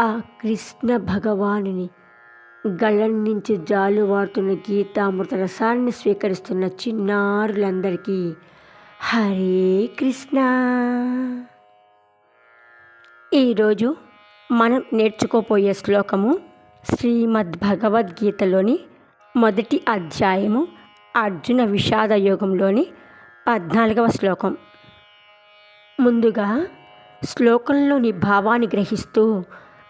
ఆ కృష్ణ భగవానుని గళం నుంచి జాలువారుతున్న గీతామృత రసాన్ని స్వీకరిస్తున్న చిన్నారులందరికీ హరే కృష్ణ. ఈరోజు మనం నేర్చుకోపోయే శ్లోకము శ్రీమద్ భగవద్గీతలోని మొదటి అధ్యాయము అర్జున విషాద యోగంలోని పద్నాలుగవ శ్లోకం. ముందుగా శ్లోకంలోని భావాన్ని గ్రహిస్తూ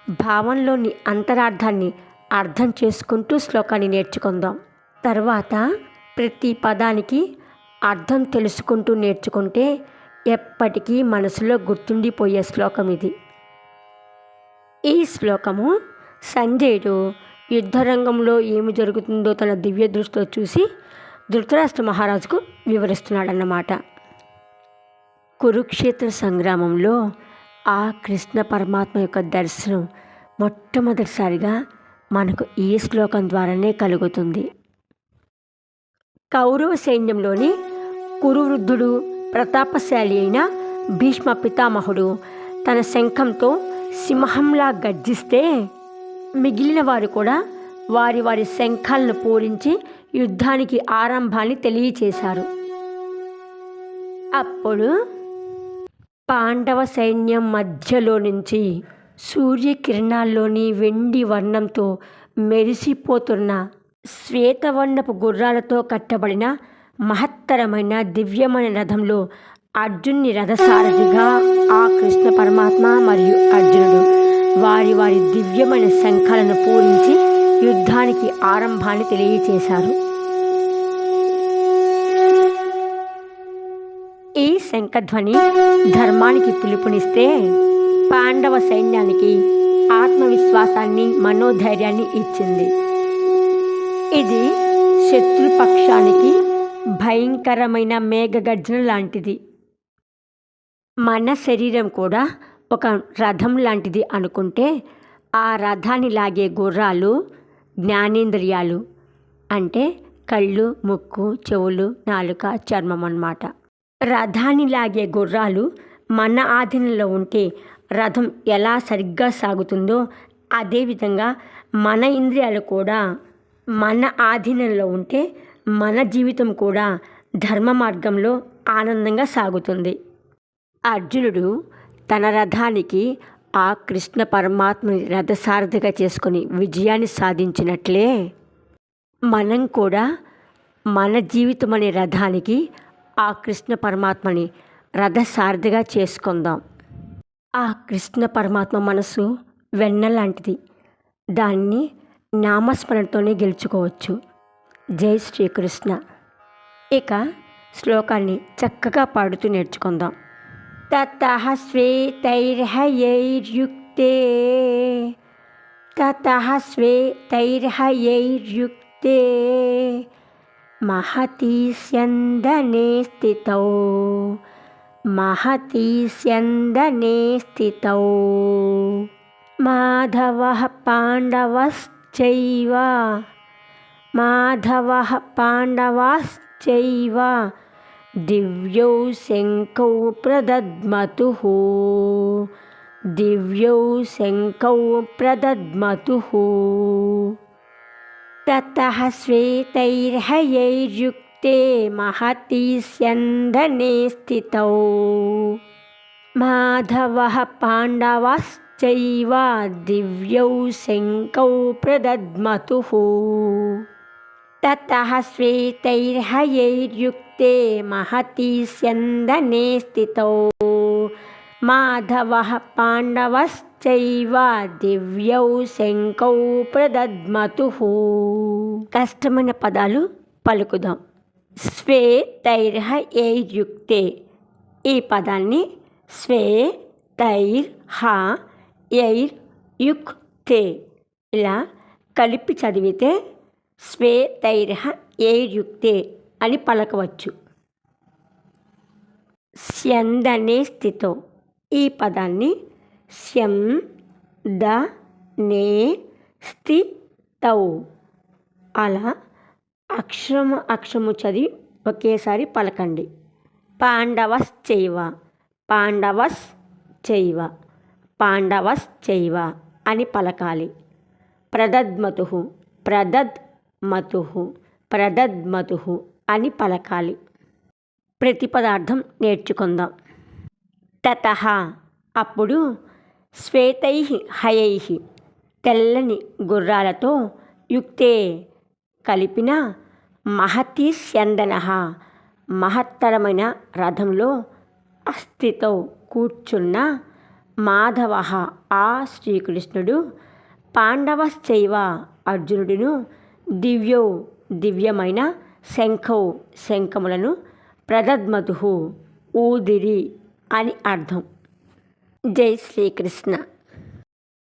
భావంలోని అంతరార్థాన్ని అర్థం చేసుకుంటూ శ్లోకాన్ని నేర్చుకుందాం. తర్వాత ప్రతి పదానికి అర్థం తెలుసుకుంటూ నేర్చుకుంటే ఎప్పటికీ మనసులో గుర్తుండిపోయే శ్లోకం ఇది. ఈ శ్లోకము సంజయుడు యుద్ధరంగంలో ఏమి జరుగుతుందో తన దివ్య దృష్టితో చూసి ధృతరాష్ట్ర మహారాజుకు వివరిస్తున్నాడన్నమాట. కురుక్షేత్ర సంగ్రామంలో ఆ కృష్ణ పరమాత్మ యొక్క దర్శనం మొట్టమొదటిసారిగా మనకు ఈ శ్లోకం ద్వారానే కలుగుతుంది. కౌరవ సైన్యంలోని కురువృద్ధుడు ప్రతాపశాలి అయిన భీష్మ పితామహుడు తన శంఖంతో సింహంలా గర్జిస్తే మిగిలిన వారు కూడా వారి వారి శంఖాలను పూరించి యుద్ధానికి ఆరంభాన్ని తెలియచేశారు. అప్పుడు పాండవ సైన్యం మధ్యలో నుంచి సూర్యకిరణాల్లోని వెండి వర్ణంతో మెరిసిపోతున్న శ్వేతవర్ణపు గుర్రాలతో కట్టబడిన మహత్తరమైన దివ్యమైన రథంలో అర్జున్ని రథసారథిగా ఆ కృష్ణ పరమాత్మ మరియు అర్జునుడు వారి వారి దివ్యమైన శంఖాలను పూరించి యుద్ధానికి ఆరంభాన్ని తెలియచేశారు ఈ శంఖధ్వని ధర్మానికి పిలుపునిస్తే పాండవ సైన్యానికి ఆత్మవిశ్వాసాన్ని మనోధైర్యాన్ని ఇచ్చింది. ఇది శత్రుపక్షానికి భయంకరమైన మేఘగర్జన లాంటిది. మన శరీరం కూడా ఒక రథం లాంటిది అనుకుంటే ఆ రథాన్ని లాగే గుర్రాలు జ్ఞానేంద్రియాలు అంటే కళ్ళు ముక్కు చెవులు నాలుక చర్మం అన్నమాట. రథాన్ని లాగే గుర్రాలు మన ఆధీనంలో ఉంటే రథం ఎలా సరిగ్గా సాగుతుందో అదేవిధంగా మన ఇంద్రియాలు కూడా మన ఆధీనంలో ఉంటే మన జీవితం కూడా ధర్మ మార్గంలో ఆనందంగా సాగుతుంది. అర్జునుడు తన రథానికి ఆ కృష్ణ పరమాత్మని రథసారథిగా చేసుకొని విజయాన్ని సాధించినట్లే. మనం కూడా మన జీవితం అనే రథానికి ఆ కృష్ణ పరమాత్మని రథసారథిగా చేసుకుందాం. ఆ కృష్ణ పరమాత్మ మనసు వెన్న లాంటిది. దాన్ని నామస్మరణతోనే గెలుచుకోవచ్చు. జై శ్రీకృష్ణ. ఇక శ్లోకాన్ని చక్కగా పాడుతూ నేర్చుకుందాం. తత శ్వేతైర్హయైర్యుక్తే. తత శ్వేతైర్హయైర్యుక్తే. महति स्यन्दने स्थितौ महति स्यन्दने स्थितौ माधवः पाण्डवश्चैव माधवः पाण्डवाश्चैव दिव्यौ शङ्कौ प्रदद्मतुः दिव्यौ शङ्कौ प्रदद्मतुः ततः श्वेतैर्हयैर्युक्ते महति स्यन्दने स्थितौ। माधवः पाण्डवाश्चैव दिव्यौ शङ्कौ प्रदद्मतुः। ततः श्वेतैर्हयैर्युक्ते महति स्यन्दने स्थितौ మాధవ పాండవశ్చైవ దివ్యౌ శంకౌ ప్రదద్మతు. కష్టమైన పదాలు పలుకుదాం. స్వే తైర్హ ఎయిర్యుక్తే ఈ పదాన్ని స్వే తైర్ హ ఎయిర్ యుక్తే. ఇలా కలిపి చదివితే స్వే తైర్హ ఏయుక్తే అని పలకవచ్చు. స్యందనే స్థితో. ఈ పదాన్ని శం ద నే స్థి తౌ. అలా అక్షరము అక్షరము చదివి ఒకేసారి పలకండి. పాండవస్ చైవ పాండవస్ చైవ పాండవస్ చైవ అని పలకాలి. ప్రదద్మతు ప్రదద్మతు ప్రదద్మతు అని పలకాలి. ప్రతి పదార్థం నేర్చుకుందాం. తత. అప్పుడు శ్వేతై హయై తెల్లని గుర్రాలతో యుక్తే కలిపిన మహతి స్యందన మహత్తరమైన రథంలో అస్థితో కూర్చున్న మాధవ ఆ శ్రీకృష్ణుడు పాండవశ్చైవ అర్జునుడును దివ్యో దివ్యమైన శంఖౌ శంఖములను ప్రదద్మతు ఊదిరి అని అర్థం. జై శ్రీకృష్ణ.